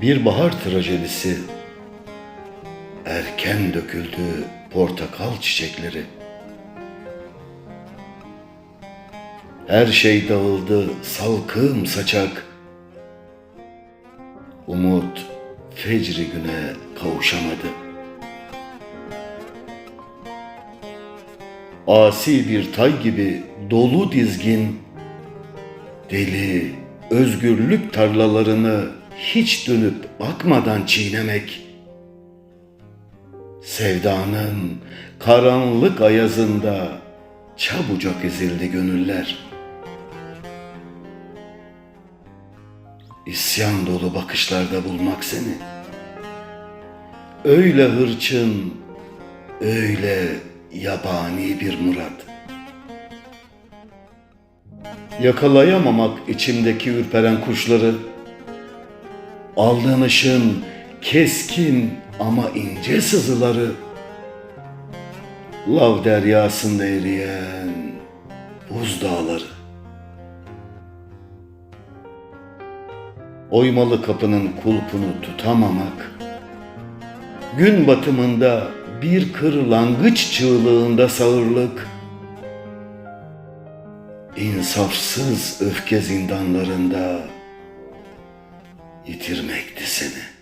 Bir bahar trajedisi erken döküldü portakal çiçekleri. Her şey dağıldı salkım saçak. Umut fecri güne kavuşamadı. Asi bir tay gibi dolu dizgin, deli özgürlük tarlalarını hiç dönüp bakmadan çiğnemek, sevdanın karanlık ayazında çabucak ezildi gönüller. İsyan dolu bakışlarda bulmak seni. Öyle hırçın, öyle yabani bir murat. Yakalayamamak içimdeki ürperen kuşları, aldanışın keskin ama ince sızıları, lav deryasında eriyen buz dağları. Oymalı kapının kulpunu tutamamak, gün batımında bir kırlangıç çığlığında sağırlık, insafsız öfke zindanlarında yitirmekti seni.''